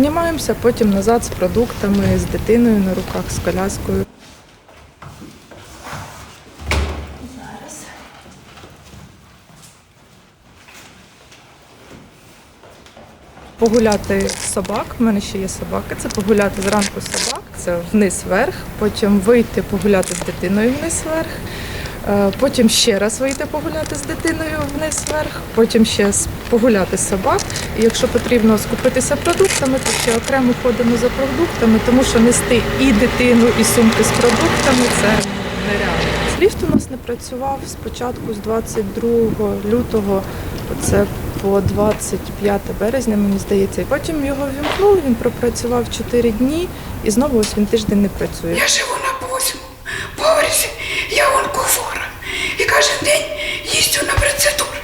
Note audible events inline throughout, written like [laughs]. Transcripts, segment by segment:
піднімаємося, потім назад з продуктами, з дитиною на руках, з коляскою. Погуляти собак. У мене ще є собака. Це погуляти зранку собак. Це вниз вверх. Потім вийти погуляти з дитиною вниз вверх. Е, Потім ще раз вийти погуляти з дитиною вниз вверх. Потім ще погуляти з собак. І якщо потрібно скупитися продуктами, то ще окремо ходимо за продуктами, тому що нести і дитину, і сумки з продуктами це нереально. Ліфт у нас не працював спочатку з 22 лютого. Це по 25 березня, мені здається. Потім його вімкнули, він пропрацював 4 дні і знову ось він тиждень не працює. Я живу на восьмому поверсі, я онкохвора. І кожен день їздю на процедури.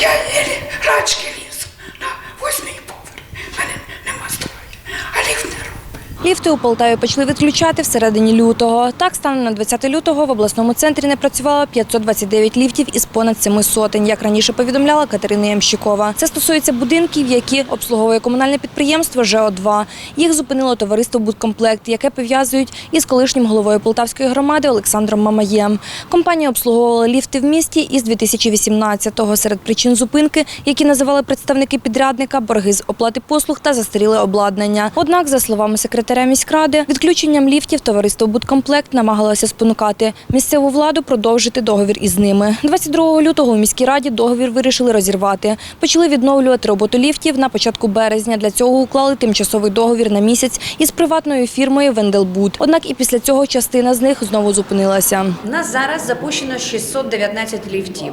Я еле рачки лізу на восьмий поверх. У мене нема здоров'я, а ліфт не робить. Ліфти у Полтаві почали відключати в середині лютого. Так, станом на 20 лютого в обласному центрі не працювало 529 ліфтів із понад семи сотень, як раніше повідомляла Катерина Ямщикова. Це стосується будинків, які обслуговує комунальне підприємство ЖО-2. Їх зупинило товариство «Будкомплект», яке пов'язують із колишнім головою Полтавської громади Олександром Мамаєм. Компанія обслуговувала ліфти в місті із 2018-го. Серед причин зупинки, які називали представники підрядника, борги з оплати послуг та застаріле обладнання. Однак, за словами секретаря міськради, відключенням ліфтів товариство «Будкомплект» намагалося спонукати місцеву владу продовжити договір із ними. 22 лютого у міській раді договір вирішили розірвати. Почали відновлювати роботу ліфтів на початку березня. Для цього уклали тимчасовий договір на місяць із приватною фірмою «Венделбуд». Однак і після цього частина з них знову зупинилася. У нас зараз запущено 619 ліфтів.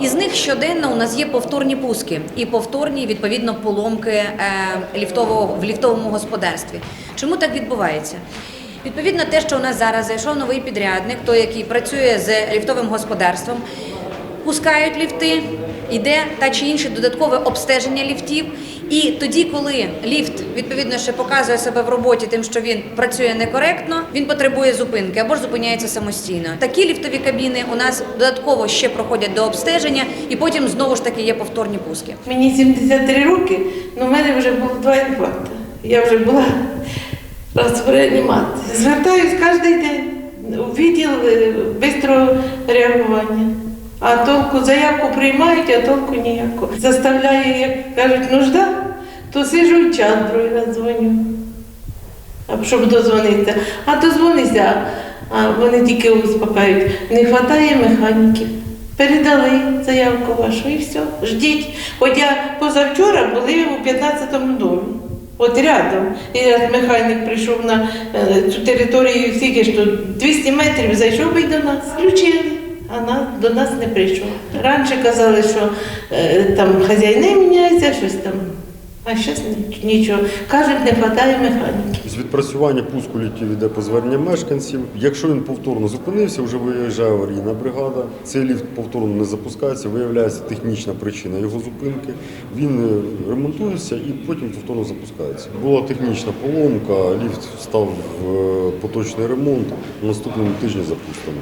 Із них щоденно у нас є повторні пуски і повторні відповідно поломки е, ліфтового в ліфтовому господарстві. Чому так відбувається? Відповідно, те, що у нас зараз зайшов новий підрядник, той, який працює з ліфтовим господарством, пускають ліфти, йде та чи інше додаткове обстеження ліфтів. І тоді, коли ліфт відповідно ще показує себе в роботі, тим, що він працює некоректно, він потребує зупинки або ж зупиняється самостійно. Такі ліфтові кабіни у нас додатково ще проходять до обстеження, і потім знову ж таки є повторні пуски. Мені 73 роки, але в мене вже було два інфаркти. Я вже була раз. Звертаюсь кожен день у відділ е, бистрого реагування. А толку заявку приймають, а толку ніякого. Заставляє, як кажуть, нужда, то сижу і час другий раз дзвоню, щоб дозвонитися. А дозвонися, а вони тільки успокають. Не вистачає механіків. Передали заявку вашу і все. Ждіть. Хоча позавчора були у 15-му домі. От рядом. І механік прийшов на е, цю територію, скільки ж тут 200 метрів, зайшов би до нас. Включили, а на, до нас не прийшов. Раніше казали, що е, там хазяїни міняються, щось там. А зараз нічого. Кажуть, не вистачає механіки. З відпрацювання пуску ліфтів йде по зверненням мешканців. Якщо він повторно зупинився, вже виїжджає аварійна бригада. Цей ліфт повторно не запускається, виявляється технічна причина його зупинки. Він е, ремонтується і потім повторно запускається. Була технічна поломка, ліфт став в е, поточний ремонт. На наступному тижні запустимо.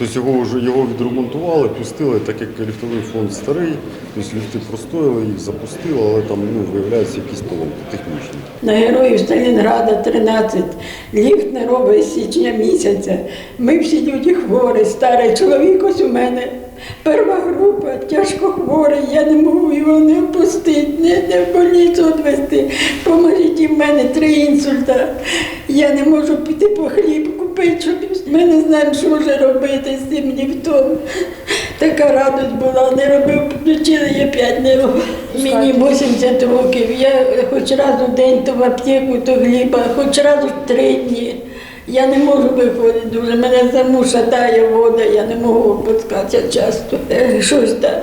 Тобто його вже його відремонтували, пустили, так як ліфтовий фонд старий, тобто ліфти простояли, їх запустили, але там ну, виявляються якісь поломки технічні. На героїв Сталінграда 13. Ліфт не робить з січня місяця. Ми всі люди хворі, старий чоловік ось у мене. Перша група, тяжко хворий, я не можу його не впустити, не, не в больницю відвезти. Поможіть і в мене три інсульта. Я не можу піти по хліб купити, ми не знаємо, що вже робити з цим ліфтом. Така радость була, не робив, включили, я п'ять не робив. Мені 80 років. Я хоч раз у день то в аптеку, то хліба, хоч раз у три дні. Я не можу виходити дуже. Мене заму шатає вода, я не можу опускатися часто. Е, Щось так.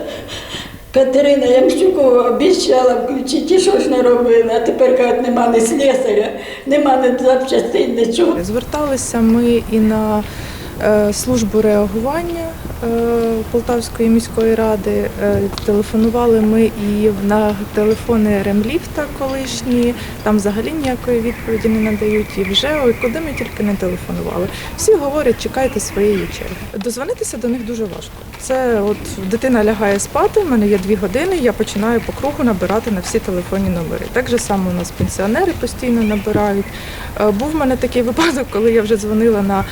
Катерина Ямщукова обіцяла включити, що ж не робила. А тепер кажуть, нема ні слесаря, нема ні запчастин, нічого. Зверталися ми і на службу реагування е, Полтавської міської ради. Е, Телефонували ми і на телефони ремліфта колишні, там взагалі ніякої відповіді не надають. І вже ой, куди ми тільки не телефонували. Всі говорять, чекайте своєї черги. Дозвонитися до них дуже важко. Це от дитина лягає спати, в мене є дві години, я починаю по кругу набирати на всі телефонні номери. Так же само у нас пенсіонери постійно набирають. Е, Був в мене такий випадок, коли я вже дзвонила на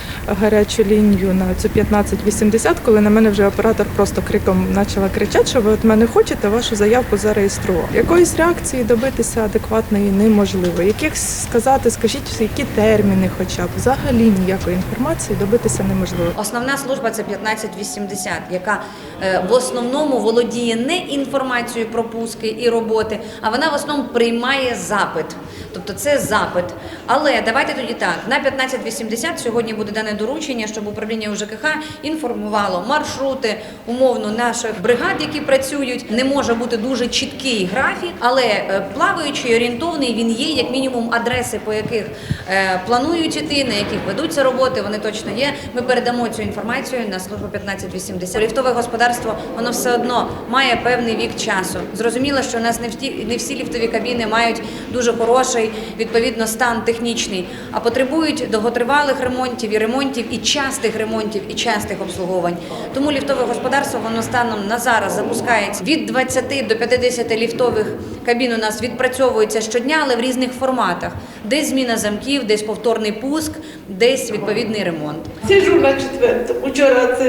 гарячу лінію на цю 1580, коли на мене вже оператор просто криком почала кричати, що ви от мене хочете вашу заявку зареєструвати. Якоїсь реакції добитися адекватної неможливо. Яких сказати, скажіть, які терміни, хоча б взагалі ніякої інформації добитися неможливо. Основна служба це 1580, яка е, в основному володіє не інформацією про пуски і роботи, а вона в основному приймає запит. Тобто це запит. Але давайте тоді так: на 1580 сьогодні буде дане доручення, щоб управління УЖКХ інформувало маршрути умовно наших бригад, які працюють. Не може бути дуже чіткий графік, але е, плаваючий, орієнтовний він є, як мінімум, адреси, по яких е, планують іти, на яких ведуться роботи, вони точно є. Ми передамо цю інформацію на службу 1580. Ліфтове господарство воно все одно має певний вік часу. Зрозуміло, що у нас не всі, не всі ліфтові кабіни мають дуже хороший відповідно стан технічний, а потребують довготривалих ремонтів і ремонтів, і частих ремонтів, і частих обслуговувань. Тому ліфтове господарство воно станом на зараз запускається від 20 до 50 ліфтових кабін. У нас відпрацьовується щодня, але в різних форматах. Десь зміна замків, десь повторний пуск, десь відповідний ремонт. Сижу на четвертому. Вчора це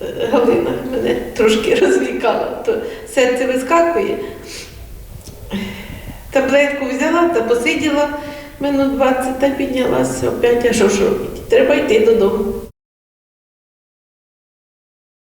е, Галина мене трошки [laughs] розлікала, то серце вискакує. Таблетку взяла та посиділа минут 20 та піднялася опять, а що ж робити? Треба йти додому.